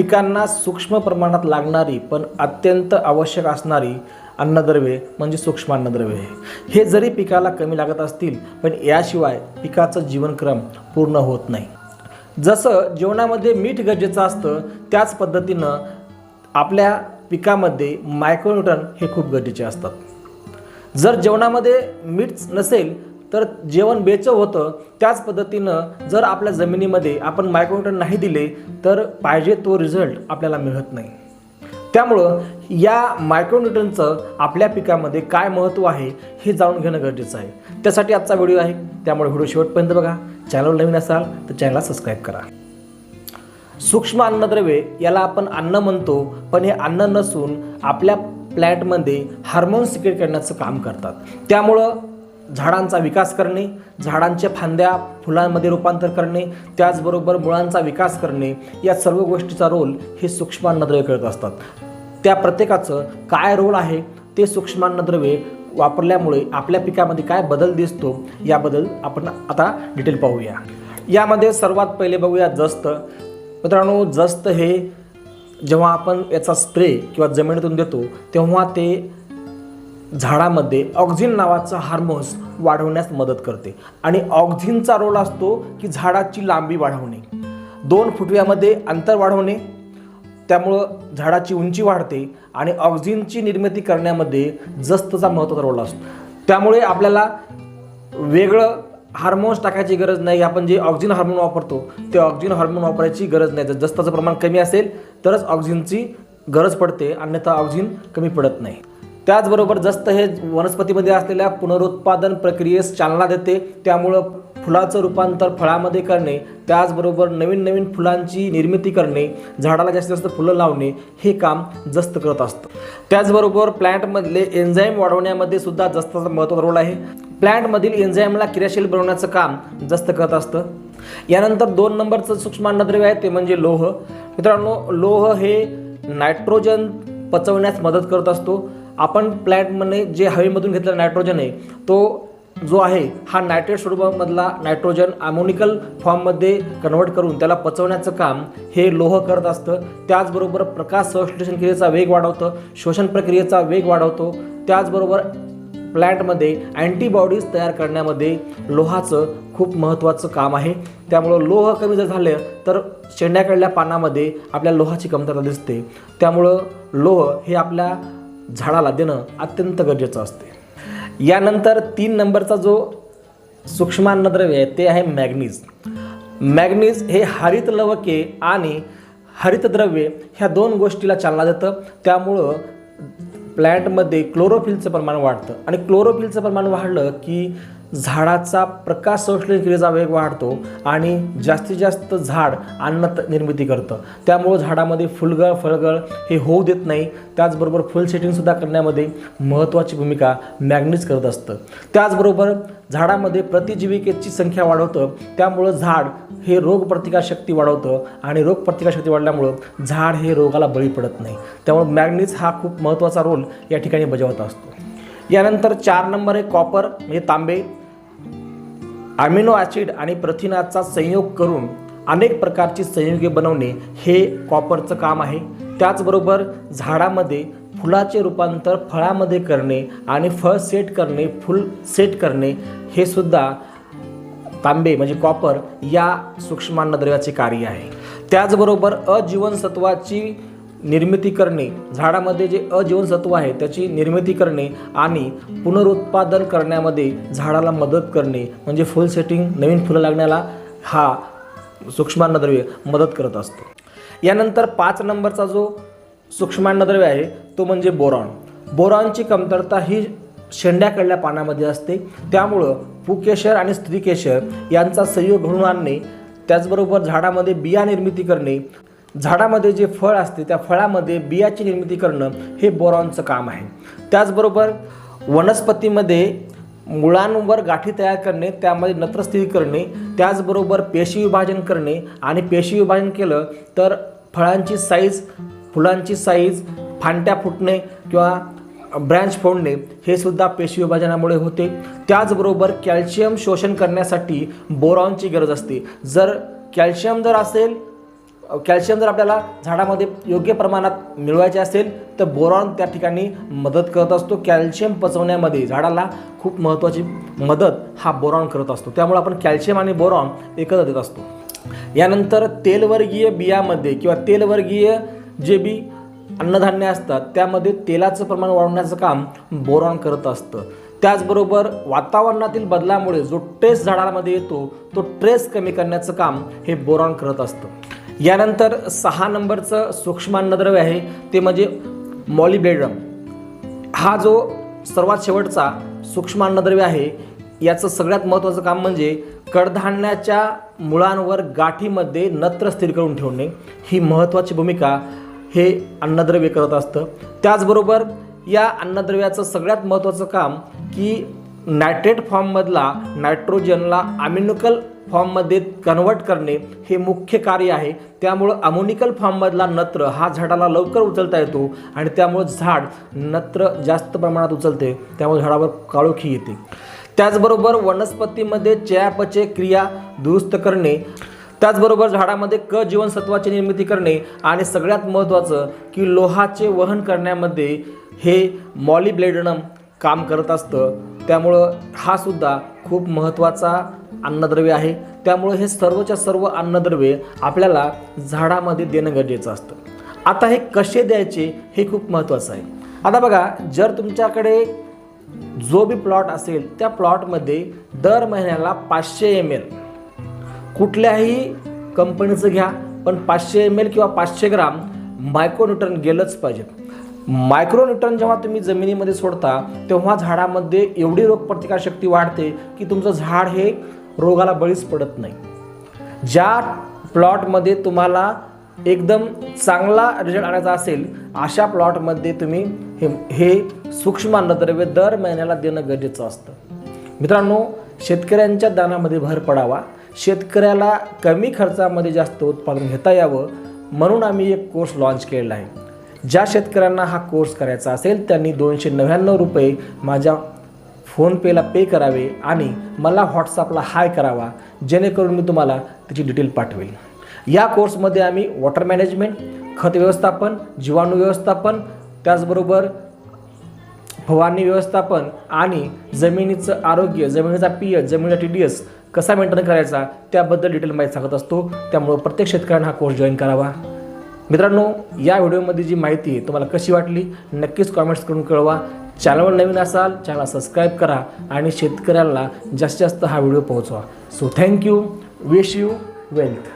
पिकांना सूक्ष्म प्रमाणात लागणारी पण अत्यंत आवश्यक असणारी अन्नद्रव्ये म्हणजे सूक्ष्म अन्नद्रव्ये. हे जरी पिकाला कमी लागत असतील पण याशिवाय पिकाचं जीवनक्रम पूर्ण होत नाही. जसं जेवणामध्ये मीठ गरजेचं असतं त्याच पद्धतीनं आपल्या पिकामध्ये मायक्रोन्यूटन हे खूप गरजेचे असतात. जर जेवणामध्ये मीठ नसेल तर जेवण बेचव होतं त्याच पद्धतीनं जर आपल्या जमिनीमध्ये आपण मायक्रोन्युट्रन नाही दिले तर पाहिजे तो रिझल्ट आपल्याला मिळत नाही. त्यामुळं या मायक्रोन्युट्रनचं आपल्या पिकामध्ये काय महत्त्व आहे हे जाणून घेणं गरजेचं आहे. त्यासाठी आजचा व्हिडिओ आहे. त्यामुळे व्हिडिओ शेवटपर्यंत बघा. चॅनल नवीन असाल तर चॅनलला सबस्क्राईब करा. सूक्ष्म अन्नद्रव्ये याला आपण अन्न म्हणतो पण हे अन्न नसून आपल्या प्लॅटमध्ये हार्मोन सिक्रेट करण्याचं काम करतात. त्यामुळं झाडांचा विकास करणे झाडांच्या फांद्या फुलांमध्ये रूपांतर करणे त्याचबरोबर मुळांचा विकास करणे या सर्व गोष्टीचा रोल हे सूक्ष्मान्नद्रव्य करत असतात. त्या प्रत्येकाचं काय रोल आहे ते सूक्ष्म अन्नद्रव्ये वापरल्यामुळे आपल्या पिकामध्ये काय बदल दिसतो याबद्दल आपण आता डिटेल पाहूया. यामध्ये सर्वात पहिले बघूया जस्त. मित्रांनो जस्त हे जेव्हा आपण याचा स्प्रे किंवा जमिनीतून देतो तेव्हा ते झाडामध्ये ऑक्झिन नावाचं हार्मोन्स वाढवण्यास मदत करते आणि ऑक्झिनचा रोल असतो की झाडाची लांबी वाढवणे. दोन फुटव्यामध्ये अंतर वाढवणे त्यामुळं झाडाची उंची वाढते आणि ऑक्झिनची निर्मिती करण्यामध्ये जस्तचा महत्त्वाचा रोल असतो. त्यामुळे आपल्याला वेगळं हार्मोन्स टाकायची गरज नाही. आपण जे ऑक्झिन हार्मोन वापरतो ते ऑक्झिन हार्मोन वापरायची गरज नाही. जर जस्ताचं प्रमाण कमी असेल तरच ऑक्झिनची गरज पडते अन्यथा ऑक्झिन कमी पडत नाही. त्याचबरोबर जस्त हे वनस्पतीमध्ये असलेल्या पुनरुत्पादन प्रक्रियेस चालना देते त्यामुळं फुलाचं रूपांतर फळामध्ये करणे त्याचबरोबर नवीन नवीन फुलांची निर्मिती करणे झाडाला जास्तीत जास्त फुलं लावणे हे काम जस्त करत असतं. त्याचबरोबर प्लॅन्टमधले एन्झाईम वाढवण्यामध्ये सुद्धा जस्ताचा महत्त्वाचा रोल आहे. प्लॅन्टमधील एन्झाईमला क्रियाशील बनवण्याचं काम जस्त करत असतं. यानंतर दोन नंबरचं सूक्ष्म अन्नद्रव्य आहे ते म्हणजे लोह. मित्रांनो लोह हे नायट्रोजन पचवण्यास मदत करत असतो. आपण प्लॅन्टमध्ये जे हवेमधून घेतलेला नायट्रोजन आहे तो जो आहे हा नायट्रेट स्वरूपामधला नायट्रोजन अमोनिकल फॉर्ममध्ये कन्वर्ट करून त्याला पचवण्याचं काम हे लोह करत असतं. त्याचबरोबर प्रकाश संश्लेषण क्रियेचा वेग वाढवतं शोषण प्रक्रियेचा वेग वाढवतो. त्याचबरोबर प्लॅन्टमध्ये अँटीबॉडीज तयार करण्यामध्ये लोहाचं खूप महत्त्वाचं काम आहे. त्यामुळं लोह कमी जर झालं तर शेंड्याकडल्या पानामध्ये आपल्या लोहाची कमतरता दिसते. त्यामुळं लोह हे आपल्या झाडाला देणं अत्यंत गरजेचं असते. यानंतर तीन नंबरचा जो सूक्ष्मान्नद्रव्य आहे ते आहे मॅग्नीज. मॅग्नीज हे हरित लवके आणि हरितद्रव्ये ह्या दोन गोष्टीला चालना देतं. त्यामुळं प्लॅन्टमध्ये क्लोरोफिलचं प्रमाण वाढतं. आणि क्लोरोफिलचं प्रमाण वाढलं की झाडाचा प्रकाश संश्लेषण क्रियेचा वेग वाढतो आणि जास्तीत जास्त झाड अन्न निर्मिती करतं. त्यामुळं झाडामध्ये फुलगळ फळगळ हे होऊ देत नाही. त्याचबरोबर फुल सेटिंगसुद्धा करण्यामध्ये महत्त्वाची भूमिका मॅग्नीज करत असतं. त्याचबरोबर झाडामध्ये प्रतिजीविकेची संख्या वाढवतं. त्यामुळं झाड हे रोगप्रतिकारशक्ती वाढवतं आणि रोगप्रतिकारशक्ती वाढल्यामुळं झाड हे रोगाला बळी पडत नाही. त्यामुळे मॅग्नीज हा खूप महत्त्वाचा रोल या ठिकाणी बजावत असतो. यानंतर चार नंबर आहे कॉपर म्हणजे तांबे. अमिनो ॲसिड आणि प्रथिनाचा संयोग करून अनेक प्रकारची संयुगे बनवणे हे कॉपरचं काम आहे. त्याचबरोबर झाडामध्ये फुलाचे रूपांतर फळामध्ये करणे आणि फळ सेट करणे फुल सेट करणे हे सुद्धा तांबे म्हणजे कॉपर या सूक्ष्मान्नद्रव्याचे कार्य आहे. त्याचबरोबर अजीवनसत्वाची निर्मिती करणे झाडामध्ये जे अजीवनसत्व आहे त्याची निर्मिती करणे आणि पुनरुत्पादन करण्यामध्ये झाडाला मदत करणे म्हणजे फुल सेटिंग नवीन फुलं लागण्याला हा सूक्ष्मान्नद्रव्य मदत करत असतो. यानंतर पाच नंबरचा जो सूक्ष्मान्नद्रव्य आहे तो म्हणजे बोरॉन. बोरॉनची कमतरता ही शेंड्याकडल्या पानामध्ये असते. त्यामुळं पुकेशर आणि स्त्रीकेशर यांचा संयोग घडून आणणे त्याचबरोबर झाडामध्ये बिया निर्मिती करणे झाडामध्ये जे फळ असते त्या फळामध्ये बियाची निर्मिती करणं हे बोरॉनचं काम आहे. त्याचबरोबर वनस्पतीमध्ये मुळांवर गाठी तयार करणे त्यामध्ये नत्रस्थिती करणे त्याचबरोबर पेशी विभाजन करणे आणि पेशी विभाजन केलं तर फळांची साईज फुलांची साईज फांट्या फुटणे किंवा ब्रँच फोडणे हे सुद्धा पेशी विभाजनामुळे होते. त्याचबरोबर कॅल्शियम शोषण करण्यासाठी बोरॉनची गरज असते. जर कॅल्शियम जर असेल कॅल्शियम जर आपल्याला झाडामध्ये योग्य प्रमाणात मिळवायचे असेल तर बोरॉन त्या ठिकाणी मदत करत असतो. कॅल्शियम पचवण्यामध्ये झाडाला खूप महत्त्वाची मदत हा बोरॉन करत असतो. त्यामुळे आपण कॅल्शियम आणि बोरॉन एकत्र देत असतो. यानंतर तेलवर्गीय बियामध्ये किंवा तेलवर्गीय जे बी अन्नधान्य असतात त्यामध्ये तेलाचं प्रमाण वाढवण्याचं काम बोरॉन करत असतं. त्याचबरोबर वातावरणातील बदलामुळे जो ट्रेस झाडामध्ये येतो तो ट्रेस कमी करण्याचं काम हे बोरॉन करत असतं. यानंतर सहा नंबरचं सूक्ष्म अन्नद्रव्य आहे ते म्हणजे मॉलिब्लेडम हा जो सर्वात शेवटचा सूक्ष्म अन्नद्रव्य आहे याचं सगळ्यात महत्त्वाचं काम म्हणजे कडधान्याच्या मुळांवर गाठीमध्ये नत्र स्थिर करून ठेवणे. ही महत्त्वाची भूमिका हे अन्नद्रव्य करत असतं. त्याचबरोबर या अन्नद्रव्याचं सगळ्यात महत्त्वाचं काम की नायट्रेट फॉर्ममधला नायट्रोजनला अमिनिकल फॉर्ममध्ये कन्वर्ट करणे हे मुख्य कार्य आहे. त्यामुळं अमोनिकल फॉर्ममधला नत्र हा झाडाला लवकर उचलता येतो आणि त्यामुळं झाड नत्र जास्त प्रमाणात उचलते. त्यामुळे झाडावर काळोखी येते. त्याचबरोबर वनस्पतीमध्ये चयापचय क्रिया दुरुस्त करणे त्याचबरोबर झाडामध्ये क जीवनसत्वाची निर्मिती करणे आणि सगळ्यात महत्त्वाचं की लोहाचे वहन करण्यामध्ये हे मॉलिब्लेडनम काम करत असतं. त्यामुळं हा सुद्धा खूप महत्त्वाचा अन्नद्रव्य आहे. त्यामुळं हे सर्वच्या सर्व अन्नद्रव्ये आपल्याला झाडामध्ये देणं गरजेचं असतं. आता हे कसे द्यायचे हे खूप महत्त्वाचं आहे. आता बघा जर तुमच्याकडे जो बी प्लॉट असेल त्या प्लॉटमध्ये दर महिन्याला पाचशे एम एल कुठल्याही कंपनीचं घ्या पण पाचशे एम एल किंवा पाचशे ग्राम मायक्रोन्यूटन गेलंच पाहिजे. मायक्रोन्यूटन जेव्हा तुम्ही जमिनीमध्ये सोडता तेव्हा झाडामध्ये एवढी रोगप्रतिकारशक्ती वाढते की तुमचं झाड हे रोगाला बळीच पडत नाही. ज्या प्लॉटमध्ये तुम्हाला एकदम चांगला रिझल्ट आणायचा असेल अशा प्लॉटमध्ये तुम्ही हे हे सूक्ष्म अन्नद्रव्य दर महिन्याला देणं गरजेचं असतं. मित्रांनो शेतकऱ्यांच्या दानामध्ये भर पडावा. शेतकऱ्याला कमी खर्चामध्ये जास्त उत्पादन घेता यावं. म्हणून आम्ही एक कोर्स लॉन्च केलेला आहे. ज्या शेतकऱ्यांना हा कोर्स करायचा असेल त्यांनी दोनशे नव्याण्णव रुपये माझ्या फोनपेला पे करावे आणि मला व्हॉट्सअपला हाय करावा. जेणेकरून मी तुम्हाला त्याची डिटेल पाठवेल. या कोर्समध्ये आम्ही वॉटर मॅनेजमेंट खत व्यवस्थापन जीवाणू व्यवस्थापन त्याचबरोबर फवारणी व्यवस्थापन आणि जमिनीचं आरोग्य जमिनीचा पी एच जमिनीचा टी डी एस कसा मेंटेन करायचा त्याबद्दल डिटेल माहिती सांगत असतो. त्यामुळं प्रत्येक शेतकऱ्यांना हा कोर्स जॉईन करावा. मित्रांनो या व्हिडिओमध्ये जी माहिती आहे तुम्हाला कशी वाटली नक्कीच कॉमेंट्स करून कळवा. चॅनलवर नवीन असाल चॅनल सबस्क्राईब करा आणि शेतकऱ्यांना जास्तीत जास्त हा व्हिडिओ पोहोचवा. So thank you wish you wealth